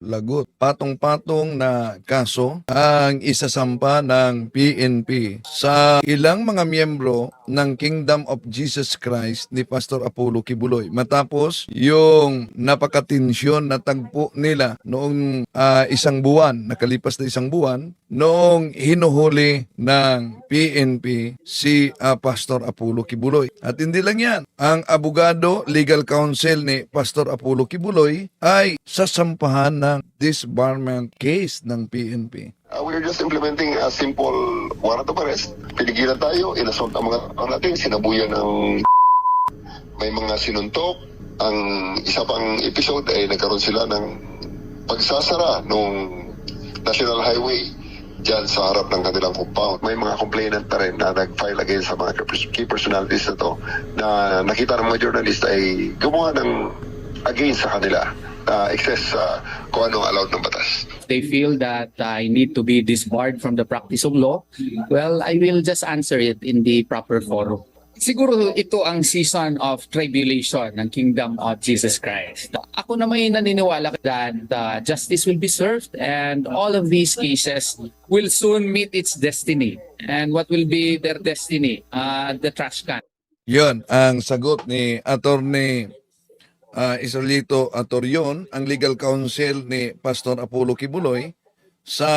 lagot. Patong-patong na kaso ang isasampa ng PNP sa ilang mga miyembro ng Kingdom of Jesus Christ ni Pastor Apollo Kibuloy. Matapos yung napakatensyon na tagpo nila noong ah, isang buwan, nakalipas na isang buwan, noong hinuhuli ng PNP si ah, Pastor Apollo Kibuloy. At hindi lang yan, ang abogado, legal counsel ni Pastor Apollo Kibuloy ay sasampahan ng disbarment case ng PNP. Uh, we're just implementing a simple warrant of arrest. Pinigilan tayo, inassault ang mga tao natin, sinabuyan ng may mga sinuntok. Ang isa pang episode ay nagkaroon sila ng pagsasara nung National Highway dyan sa harap ng kanilang compound. May mga complainant na rin na nag-file against sa mga key personalities na to na nakita ng mga journalist ay gumawa ng against sa kanila na excess sa kung ano allowed ng batas. they feel that I need to be disbarred from the practice of law, well, I will just answer it in the proper forum. Siguro ito ang season of tribulation ng Kingdom of Jesus Christ. Ako naman ay naniniwala that uh, justice will be served and all of these cases will soon meet its destiny. And what will be their destiny? Uh, the trash can. Yon ang sagot ni Attorney uh, Isolito Atorion, ang legal counsel ni Pastor Apollo Kibuloy sa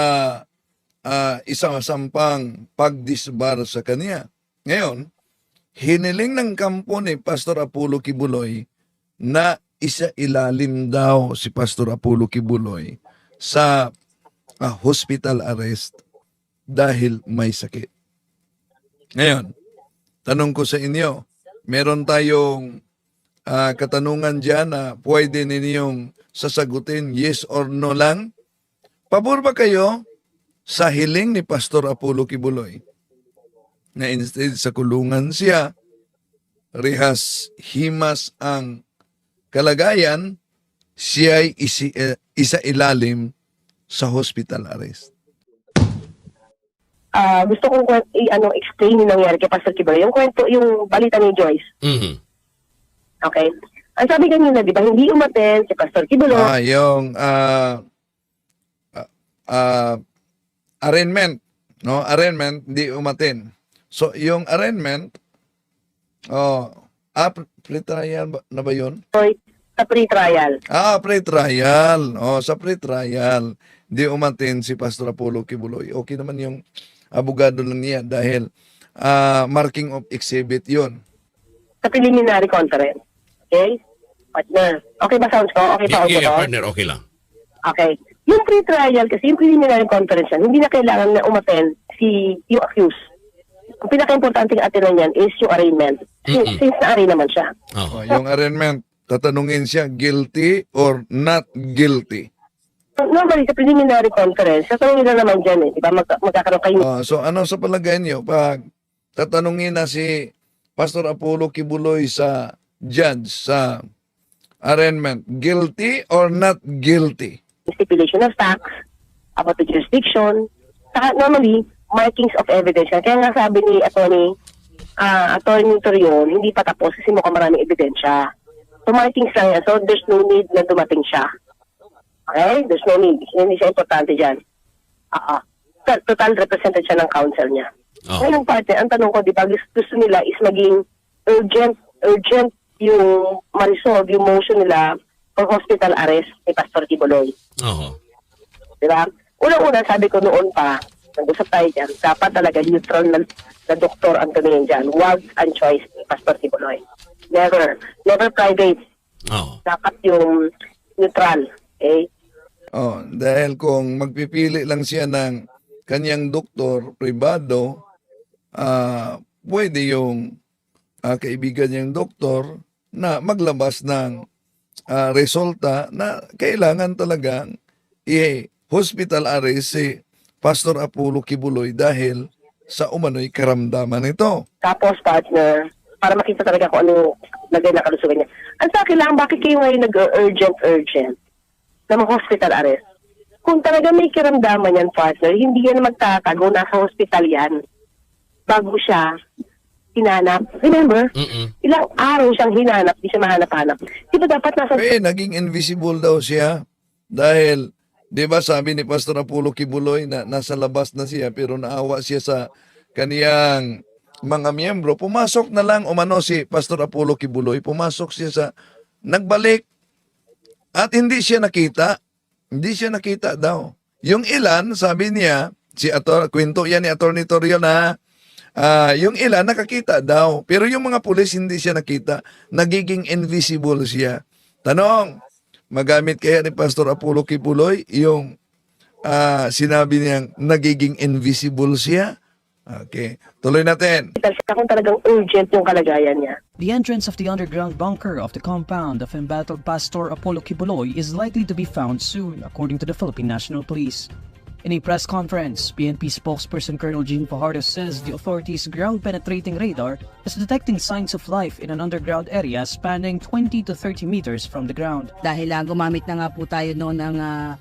uh, isang sampang pagdisbar sa kanya. Ngayon, hiniling ng kampo ni Pastor Apollo Kibuloy na isa ilalim daw si Pastor Apollo Kibuloy sa ah, hospital arrest dahil may sakit. Ngayon, tanong ko sa inyo, meron tayong ah, katanungan dyan na pwede ninyong sasagutin yes or no lang? Pabor ba kayo sa hiling ni Pastor Apollo Kibuloy na instead sa kulungan siya, rehas himas ang kalagayan, siya ay isi, eh, isa ilalim sa hospital arrest. Ah, gusto kong kwen- i- ano, explain yung nangyari kay Pastor Kibuloy. Yung kwento, yung balita ni Joyce. Mhm. Okay? Ang sabi kanina, di ba, hindi umaten si Pastor Kibuloy. Ah, yung ah, ah, arraignment, no? Arraignment hindi umatin. So, yung arraignment oh, ah, pre- pre-trial na ba 'yun? sa pre-trial. Ah, pre-trial. Oh, sa pre-trial, hindi umatin si Pastor Apollo Kibuloy. Okay naman yung abogado lang niya dahil ah, marking of exhibit 'yon. Sa preliminary conference. Okay? Partner. Okay ba sounds ko? Okay pa Yeah, ako yeah, to? partner, okay lang. Okay. Yung pre-trial, kasi yung preliminary conference yan, hindi na kailangan na umaten si yung accused. Ang pinaka-importante atinan niyan is yung arraignment. Since, Mm-mm. since na-arraign naman siya. Oh. Oh, yung arraignment, tatanungin siya guilty or not guilty. Normally, sa preliminary conference, sasabihin nila naman dyan eh. Di ba? Mag magkakaroon kayo Ah, so ano sa palagay niyo pag tatanungin na si Pastor Apollo Kibuloy sa judge sa arraignment, guilty or not guilty? stipulation of facts, about the jurisdiction, saka normally, markings of evidence. Kaya nga sabi ni attorney, ah attorney Torion, hindi pa tapos kasi mukhang maraming ebidensya. So markings lang yan. So there's no need na dumating siya. Okay? There's no need. Hindi siya importante dyan. Ah, ah. Total- Total represented siya ng counsel niya. Oh. Ngayong parte, ang tanong ko, di ba, gusto nila is maging urgent, urgent yung ma-resolve yung motion nila for hospital arrest ni Pastor Tibuloy. Oh. Di ba? Unang-una, sabi ko noon pa, nag-usap tayo dyan, dapat talaga neutral na, na doktor ang tumingin dyan. Wag ang choice ni Pastor Tibuloy. Never. Never private. Oh. Dapat yung neutral. Okay? Oh, dahil kung magpipili lang siya ng kanyang doktor pribado, ah pwede yung ah, kaibigan niyang doktor na maglabas ng ah, resulta na kailangan talagang i-hospital arrest si Pastor Apollo Kibuloy dahil sa umano'y karamdaman nito. Tapos, partner, para makita talaga kung ano lagay na kalusugan niya. Ang sa akin lang, bakit kayo ngayon nag-urgent, urgent na mag-hospital arrest? Kung talaga may kiramdaman yan, partner, hindi yan magtatago, nasa hospital yan. Bago siya hinanap. Remember, Mm-mm. ilang araw siyang hinanap, di siya mahanap-hanap. Di ba dapat nasa Eh, naging invisible daw siya Dahil, di ba sabi ni Pastor Apollo Kibuloy na nasa labas na siya pero naawa siya sa kaniyang mga miyembro. Pumasok na lang umano si Pastor Apollo Kibuloy. Pumasok siya sa, nagbalik at hindi siya nakita. Hindi siya nakita daw. Yung ilan, sabi niya, si Ator, kwento yan ni Atty. Torrio na ah, yung ilan nakakita daw. Pero yung mga pulis hindi siya nakita. Nagiging invisible siya. Tanong, magamit kaya ni Pastor Apollo Kipuloy yung ah, sinabi niyang nagiging invisible siya? Okay. Tuloy natin. Kasi kung talagang urgent yung kalagayan niya. The entrance of the underground bunker of the compound of embattled Pastor Apollo Kibuloy is likely to be found soon, according to the Philippine National Police. In a press conference, PNP spokesperson Colonel Gene Fajardo says the authorities' ground-penetrating radar is detecting signs of life in an underground area spanning 20 to 30 meters from the ground. dahil ah, gumamit na nga po tayo noon ng ah,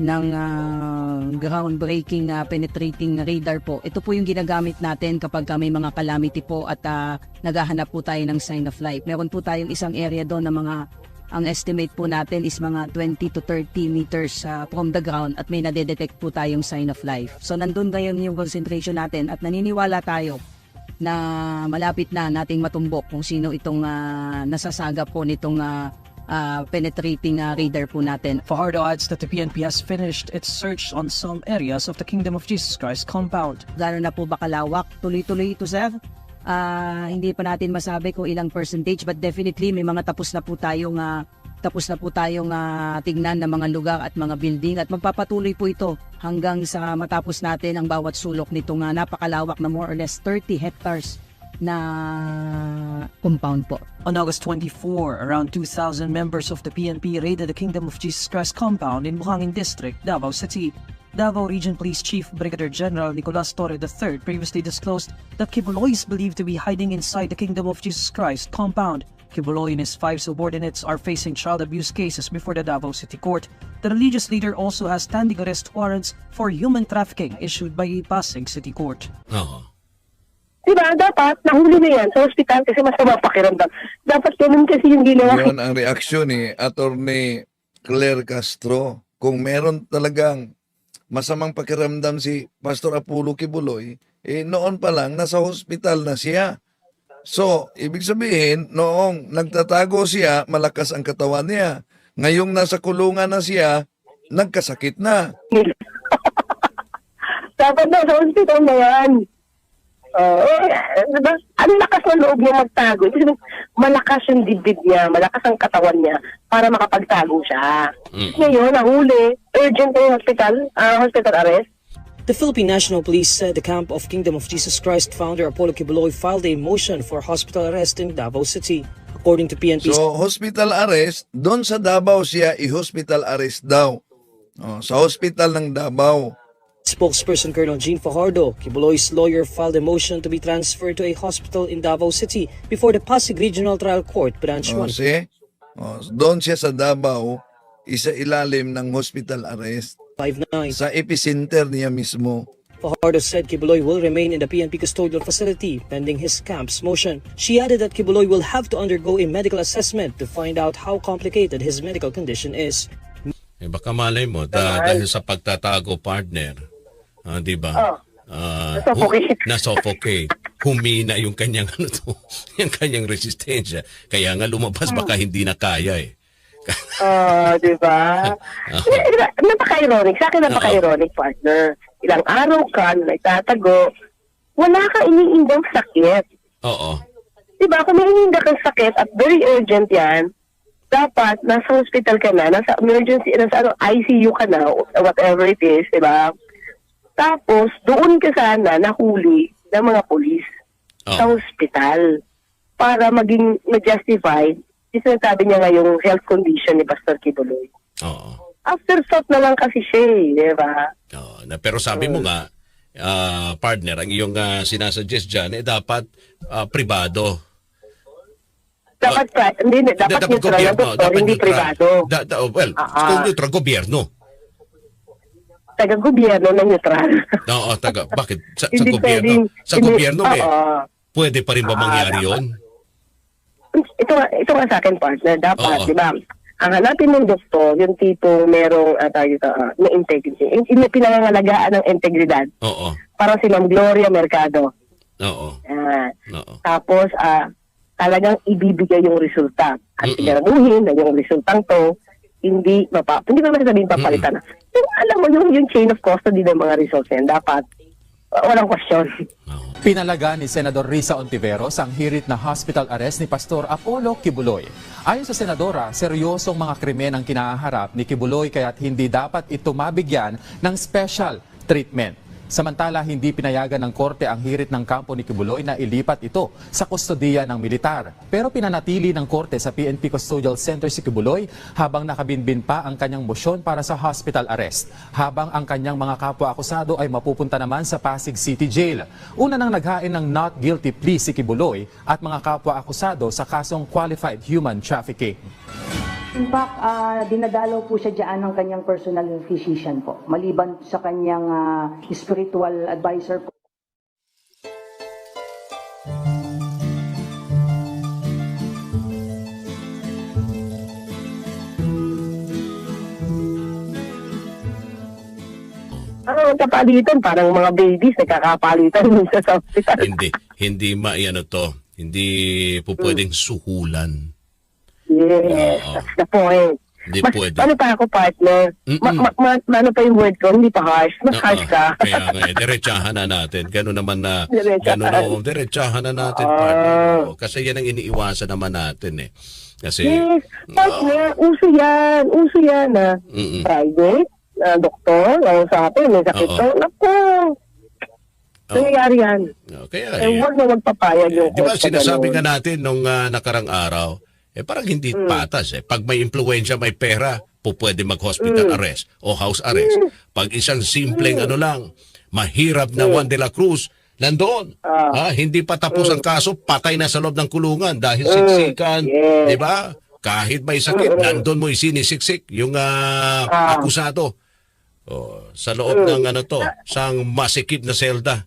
ng ah, groundbreaking ah, penetrating radar po. Ito po yung ginagamit natin kapag ka may mga calamity po at ah, naghahanap po tayo ng sign of life. Meron po tayong isang area doon na mga ang estimate po natin is mga 20 to 30 meters ah, from the ground at may nadedetect po tayong sign of life. So nandun ngayon yung concentration natin at naniniwala tayo na malapit na nating matumbok kung sino itong ah, nasasaga po nitong ah, ah, penetrating ah, radar po natin. Fajardo adds that the PNP has finished its search on some areas of the Kingdom of Jesus Christ compound. Gano'n na po ba kalawak? Tuloy-tuloy ito, sir? Ah, hindi pa natin masabi kung ilang percentage but definitely may mga tapos na po tayong ah, tapos na po tayong ah, tignan ng mga lugar at mga building at magpapatuloy po ito hanggang sa matapos natin ang bawat sulok nitong ah, napakalawak na more or less 30 hectares na compound po. On August 24, around 2,000 members of the PNP raided the Kingdom of Jesus Christ compound in Buhangin District, Davao City. Davao Region Police Chief Brigadier General Nicolas Torre III previously disclosed that Kibuloy is believed to be hiding inside the Kingdom of Jesus Christ compound. Kibuloy and his five subordinates are facing child abuse cases before the Davao City Court. The religious leader also has standing arrest warrants for human trafficking issued by a Pasig City Court. Oo. Diba? Dapat, nahuli na yan sa ospital kasi mas mapakiramdam. Dapat ganun kasi yung ginawa. Yun ang reaksyon ni Attorney Claire Castro. Kung meron talagang masamang pakiramdam si Pastor Apollo Kibuloy, eh noon pa lang nasa hospital na siya. So, ibig sabihin, noong nagtatago siya, malakas ang katawan niya. Ngayong nasa kulungan na siya, nagkasakit na. Dapat na sa ospital na yan. Oo. eh, diba? Ang lakas ng loob niya magtago. Ibig sabihin, malakas yung dibdib niya, malakas ang katawan niya para makapagtago siya. Mm. Ngayon, nahuli, urgent na yung hospital, ah, hospital arrest. The Philippine National Police said the camp of Kingdom of Jesus Christ founder Apollo Kibuloy filed a motion for hospital arrest in Davao City. According to PNP So, hospital arrest, doon sa Davao siya, i-hospital arrest daw. Oh, sa hospital ng Davao. Spokesperson Colonel Gene Fajardo, Kibuloy's lawyer filed a motion to be transferred to a hospital in Davao City before the Pasig Regional Trial Court Branch Oh, 1. see? Oh, doon siya sa Davao, isa ilalim ng hospital arrest 59. sa epicenter niya mismo. Fajardo said Kibuloy will remain in the PNP custodial facility pending his camp's motion. She added that Kibuloy will have to undergo a medical assessment to find out how complicated his medical condition is. Eh, baka malay mo, da, dahil sa pagtatago partner, ah, di ba? Oh. Ah, Nasuffocate. nasuffocate. Humina yung kanyang ano to, yung kanyang resistensya. Kaya nga lumabas baka hindi na kaya eh. Ah, di ba? Eh, di ba? Napaka-ironic. Sa akin, napaka-ironic, partner. Ilang araw ka na nagtatago, wala ka iniindang sakit. Oo. Di ba? Kung may iniinda kang sakit at very urgent yan, dapat nasa hospital ka na, nasa emergency, nasa ano, ICU ka na, whatever it is, di ba? Tapos, doon ka sana nahuli ng mga polis sa Oo. hospital para maging na-justify yung sinasabi niya nga yung health condition ni Pastor Kibuloy. Oo. Afterthought na lang kasi siya eh, di ba? Oo. Na, pero sabi mo nga, ah, partner, ang iyong ah, sinasuggest dyan, eh dapat ah, pribado. Dapat, pri- hindi, hindi, dapat, neutral na doktor, hindi neutral. privado. Da, da, oh, well, ah. kung neutral, gobyerno. Taga-gobyerno na neutral. Oo, taga, bakit? Sa, sa gobyerno, pwedeng- sa hindi- gobyerno, eh, Oo. pwede pa rin ba Ah, mangyari yun? ito ito nga sa akin partner, dapat, di ba? ang hanapin ng doktor, yung tipo merong uh, tayo uh, na integrity, yung, yung pinangangalagaan ng integridad, Oo. para si Ma'am Gloria Mercado. Oo. Ah, Oo. tapos, ah, talagang ibibigay yung resulta. At siguraduhin na yung resultang to, hindi mapa, hindi ko naman sabihin papalitan na. Yung, alam mo, yung, yung chain of custody ng mga results yan, dapat, uh, walang question. Pinalaga ni Senador Risa Ontiveros ang hirit na hospital arrest ni Pastor Apollo Kibuloy. Ayon sa senadora, seryosong mga krimen ang kinaharap ni Kibuloy kaya't hindi dapat ito mabigyan ng special treatment. Samantala, hindi pinayagan ng korte ang hirit ng kampo ni Kibuloy na ilipat ito sa kustodiya ng militar. Pero pinanatili ng korte sa PNP Custodial Center si Kibuloy habang nakabinbin pa ang kanyang motion para sa hospital arrest. Habang ang kanyang mga kapwa-akusado ay mapupunta naman sa Pasig City Jail. Una nang naghain ng not guilty plea si Kibuloy at mga kapwa-akusado sa kasong qualified human trafficking. In fact, ah, dinadalaw po siya dyan ng kanyang personal physician po. Maliban sa kanyang ah, spiritual advisor po. Parang kapalitan, parang mga babies, nagkakapalitan minsan sa hospital. hindi hindi ma ano to. Hindi po pwedeng suhulan. Yes, Oo. that's the point. Hindi Mas, pwede. ano pa ako, partner? Ma, Mm-mm. ma, ma- ano pa yung word ko? Hindi pa harsh. Mas Oo. harsh ka. Kaya nga, eh, diretsahan na natin. Ganun naman na, Diretsahan. ganun o, diretsahan na natin, Ah. partner. Oo, Kasi yan ang iniiwasan naman natin eh. Kasi, Yes, partner, uso yan. Uso yan na mm private, na doktor, ang usapin, may sakit Oo. to. Naku, nangyayari yan. kaya Eh, eh, huwag na magpapayag yung Di ba court sa sinasabi ganun. nga natin nung ah, nakarang araw, eh parang hindi Mm. patas eh. Pag may impluensya, may pera, po pwede mag-hospital Mm. arrest o house arrest. Pag isang simpleng ano lang, mahirap na Juan de la Cruz, nandoon. Mm. Ah. Mm. Ah, hindi pa tapos ang kaso, patay na sa loob ng kulungan dahil siksikan. yes. Di ba? Kahit may sakit, nandun mo isinisiksik yung ah, Ah. akusado. Oh, sa loob ng ano to, sang masikip na selda.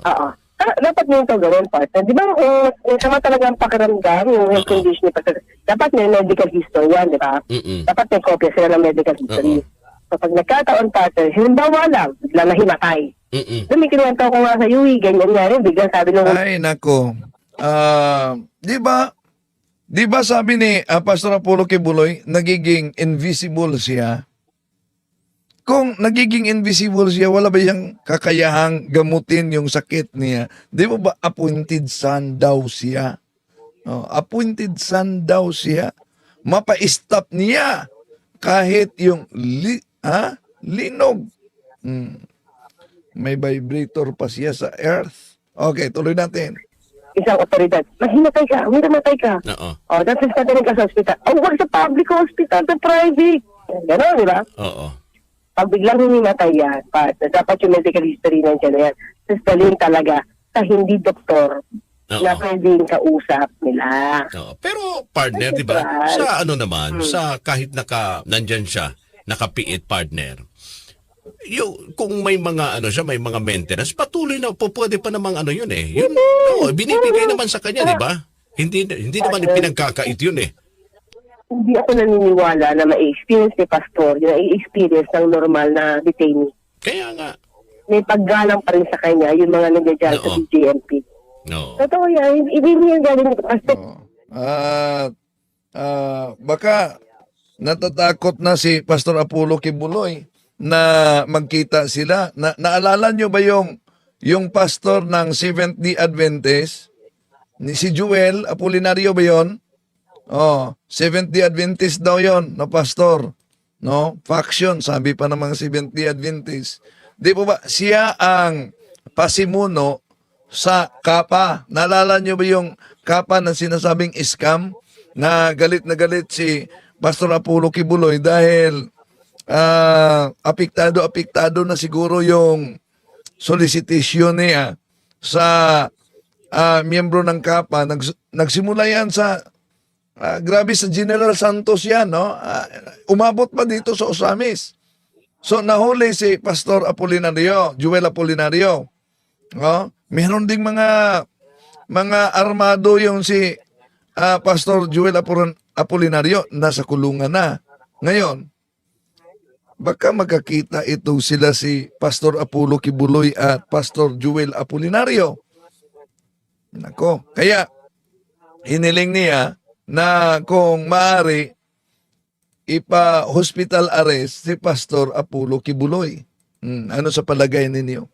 Oo. Ah, dapat mo ito gawin, partner. Di ba kung kung sama talaga ang pakiramdam, yung health condition, ni partner, dapat may medical history yan, di ba? Mm-mm. Dapat may kopya sila ng medical history. Oo. So pag nagkataon, partner, halimbawa lang, bigla na himatay. Mm-mm. Doon may kinuwento ko nga sa UE, ganyan nga rin, bigla sabi nung Ay, nako. Ah, di ba? Di ba sabi ni ah, Pastor Apollo Kibuloy, nagiging invisible siya? Kung nagiging invisible siya, wala ba yung kakayahang gamutin yung sakit niya? Di ba ba appointed son daw siya? Oh, appointed son daw siya. Mapa-stop niya kahit yung li, ha? linog. Hmm. May vibrator pa siya sa earth. Okay, tuloy natin. isang otoridad, mahimatay ka, may namatay ka. Oo. O, that's is natin ka sa hospital. O, wag sa public hospital, sa private. Gano'n, di ba? Oo. Pag biglang humimatay yan, pa, dapat yung medical history nandiyan na yan. Dalhin talaga sa hindi doktor Oo. na pwedeng kausap nila. Oo. Pero partner, di ba? Sa ano naman, sa kahit naka nandyan siya, nakapiit partner. Yung kung may mga ano siya, may mga maintenance, patuloy na po pwede pa namang ano yun eh. Yun, oo, binibigay naman sa kanya, di ba? Hindi hindi naman pinagkakait yun eh. Hindi ako naniniwala na ma-experience ni Pastor yung i-experience ng normal na detainee. Kaya nga. May paggalang pa rin sa kanya yung mga nandiyan sa. BJMP. No. Totoo yan, hindi yan galing ni Pastor. At ah, baka natatakot na si Pastor Apollo Kibuloy na magkita sila. Na, naalala nyo ba yung yung pastor ng Seventh-day Adventist? Ni si Joel Apolinario ba yon? Oh, Seventh-day Adventist daw yon na pastor. No? Faction, sabi pa ng mga Seventh-day Adventist. Di po ba? Siya ang pasimuno sa kapa. Naalala nyo ba yung kapa na sinasabing scam? Na galit na galit si Pastor Apollo Kibuloy dahil ah, apektado, apektado na siguro yung solicitation niya sa ah, miyembro ng kapa. Nags- nagsimula yan sa Ah, grabe sa General Santos yan, no? Ah, umabot pa dito sa Osamis. So, nahuli si Pastor Apolinario, Joel Apolinario. No? Meron ding mga mga armado yung si ah, Pastor Joel Apol- Apolinario nasa kulungan na. Ngayon, baka magkakita ito sila si Pastor Apollo Kibuloy at Pastor Joel Apolinario. Nako, kaya hiniling niya na kung maaari ipa-hospital arrest si Pastor Apollo Kibuloy. Hmm, ano sa palagay ninyo?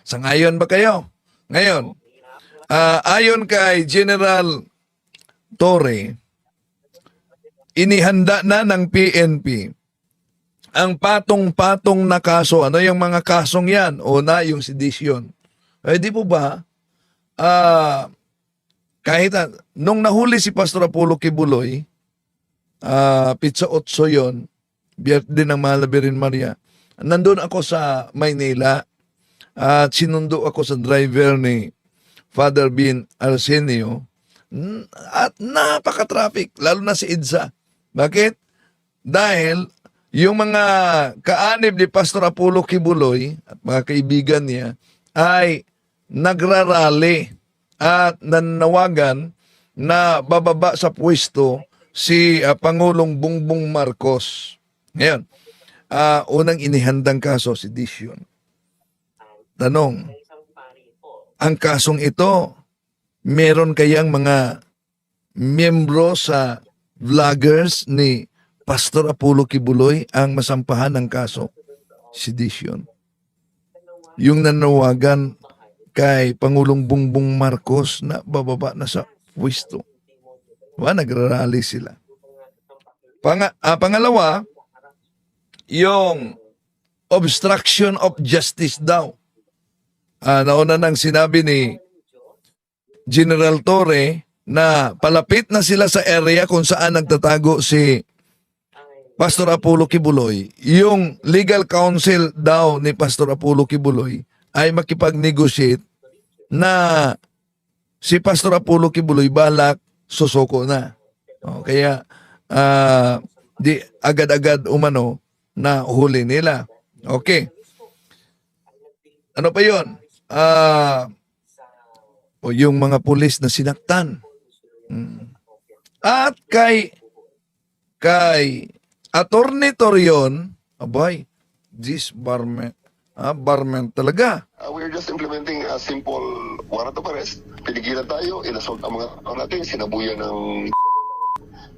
Sa ngayon ba kayo? Ngayon, ah, ayon kay General Torre, inihanda na ng PNP ang patong-patong na kaso. Ano yung mga kasong yan? Una, yung sedition. Eh, di po ba, ah, kahit nung nahuli si Pastor Apollo Kibuloy, ah, pizza 8 yon birthday ng Mahal na Birhen Maria, nandun ako sa Maynila at sinundo ako sa driver ni Father Bin Arsenio at napaka-traffic, lalo na si Idsa. Bakit? Dahil yung mga kaanib ni Pastor Apollo Kibuloy at mga kaibigan niya ay nagrarally at nanawagan na bababa sa pwesto si ah, Pangulong Bongbong Marcos. Ngayon, ah, unang inihandang kaso si Dishon. Tanong, ang kasong ito, meron kayang mga miyembro sa vloggers ni Pastor Apollo Kibuloy ang masampahan ng kaso? Sedition. Yung nanawagan kay Pangulong Bongbong Marcos na bababa na sa pwesto. Wa, nagrarally sila. Panga, ah, pangalawa, yung obstruction of justice daw. Ah, nauna nang sinabi ni General Torre na palapit na sila sa area kung saan nagtatago si Pastor Apollo Kibuloy. Yung legal counsel daw ni Pastor Apollo Kibuloy ay makipag-negotiate na si Pastor Apollo Kibuloy balak susoko na. O, kaya ah, di agad-agad umano na huli nila. Okay. Ano pa yon? Ah, o yung mga pulis na sinaktan. Mm. At kay kay Attorney Torion, abay, this barman, ah, barman talaga. Uh, we're just implementing a simple warrant of arrest. Pinigilan tayo, inassault ang mga tao natin, sinabuyan ng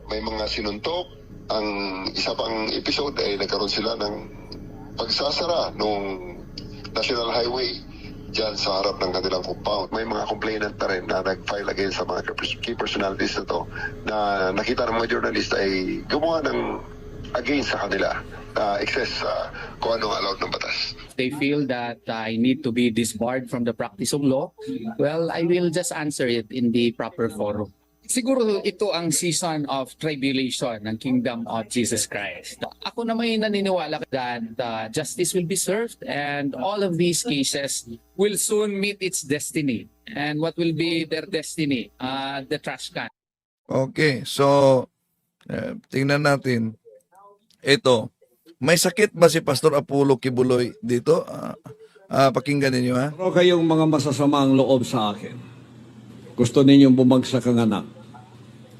may mga sinuntok. Ang isa pang episode ay nagkaroon sila ng pagsasara nung National Highway dyan sa harap ng kanilang compound. May mga complainant pa rin na nag-file against sa mga key personalities na to na nakita ng mga journalist ay gumawa ng against sa kanila uh, excess sa kung anong allowed ng batas. They feel that I need to be disbarred from the practice of law, well, I will just answer it in the proper forum. Siguro ito ang season of tribulation ng kingdom of Jesus Christ. Ako na may naniniwala that uh, justice will be served and all of these cases will soon meet its destiny. And what will be their destiny? Uh, the trash can. Okay, so eh, tingnan natin. Ito, may sakit ba si Pastor Apollo Kibuloy dito? Ah, ah, pakinggan ninyo ha. Pero kayong mga masasamang loob sa akin. Gusto ninyong bumagsak ang anak.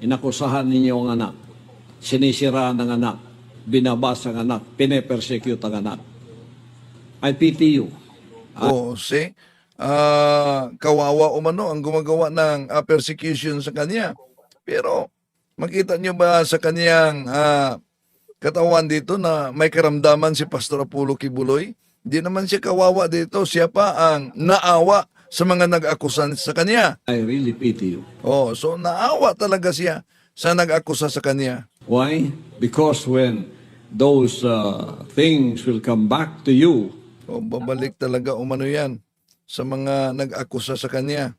Inakusahan ninyo ang anak. Sinisiraan ang anak. Binabasa ang anak. Pinepersecute ang anak. I pity you. O, see? Ah, kawawa umano ang gumagawa ng ah, persecution sa kanya. Pero makita nyo ba sa kanyang ah, katawan dito na may karamdaman si Pastor Apollo Kibuloy? Hindi naman siya kawawa dito. Siya pa ang naawa sa mga nag-akusan sa kanya. I really pity you. Oh, so naawa talaga siya sa nag-akusa sa kanya. Why? Because when those uh, things will come back to you, O babalik talaga umano yan sa mga nag-akusa sa kanya.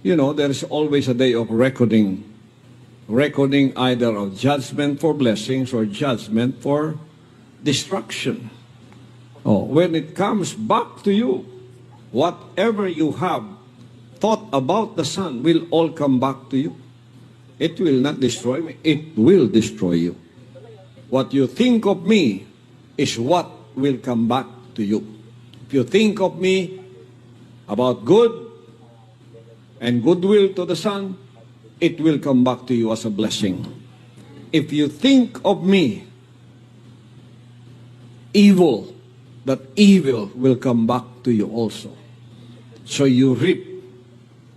you know, there is always a day of reckoning. Reckoning either of judgment for blessings or judgment for destruction. Oh, when it comes back to you, whatever you have thought about the Son will all come back to you. It will not destroy me, it will destroy you. What you think of me is what will come back to you. If you think of me about good and goodwill to the Son, it will come back to you as a blessing. If you think of me evil, that evil will come back to you also. So you reap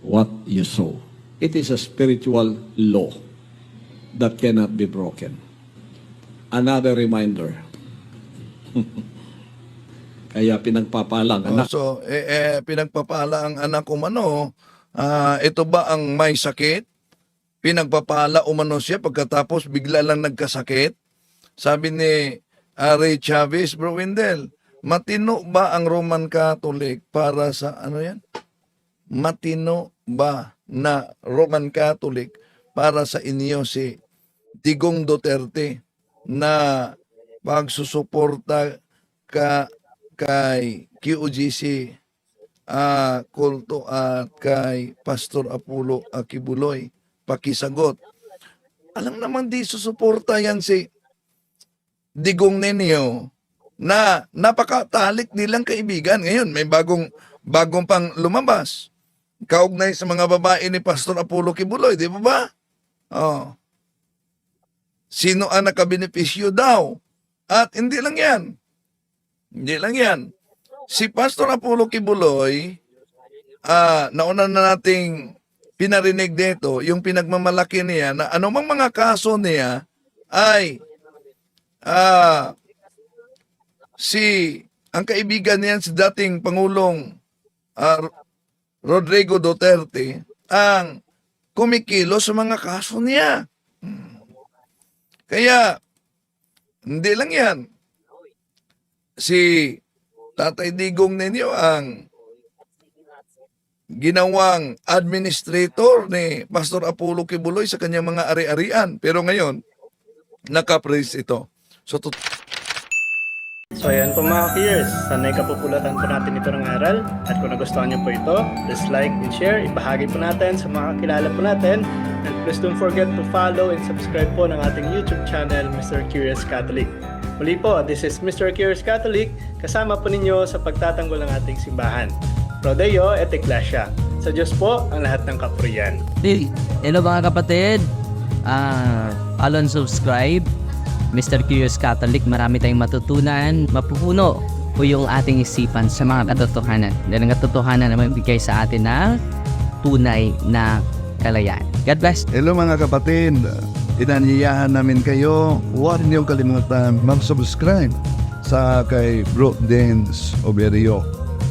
what you sow. It is a spiritual law that cannot be broken. Another reminder. Kaya pinagpapalang Oh, anak. so, eh, eh, pinagpapala ang anak umano. Ah, ito ba ang may sakit? Pinagpapala umano siya pagkatapos bigla lang nagkasakit? Sabi ni ah, Ray Chavez, Bro Wendell, matino ba ang Roman Catholic para sa ano yan? Matino ba na Roman Catholic para sa inyo si Digong Duterte na pagsusuporta ka kay QGC ah kulto at kay Pastor Apollo Akibuloy pakisagot. Alam naman di susuporta yan si Digong Nenio na napakatalik nilang kaibigan. Ngayon, may bagong bagong pang lumabas. Kaugnay sa mga babae ni Pastor Apollo Kibuloy, di ba ba? Oh. Sino ang nakabenepisyo daw? At hindi lang yan. Hindi lang yan. Si Pastor Apollo Kibuloy, ah, nauna na nating pinarinig dito, yung pinagmamalaki niya na anumang mga kaso niya ay ah, si ang kaibigan niyan si dating Pangulong ah, Rodrigo Duterte ang kumikilos sa mga kaso niya. Kaya, hindi lang yan. Si Tatay Digong ninyo ang ginawang administrator ni Pastor Apollo Kibuloy sa kanyang mga ari-arian. Pero ngayon, nakapraise ito. So, tut- So ayan po mga peers, sanay kapupulatan po natin ito ng aral at kung nagustuhan niyo po ito, please like and share, ibahagi po natin sa mga kakilala po natin and please don't forget to follow and subscribe po ng ating YouTube channel, Mr. Curious Catholic. Muli po, this is Mr. Curious Catholic, kasama po ninyo sa pagtatanggol ng ating simbahan. Pro Deo et Ecclesia. Sa Diyos po ang lahat ng kapurian. Hey, hello mga kapatid. Ah, follow and subscribe. Mr. Curious Catholic, marami tayong matutunan. Mapupuno po yung ating isipan sa mga katotohanan. Dahil ang katotohanan na magbigay sa atin ng tunay na kalayaan. God bless. Hello mga kapatid, inanyayahan namin kayo, huwag niyo kalimutan mag-subscribe sa kay Bro Dens Oberio,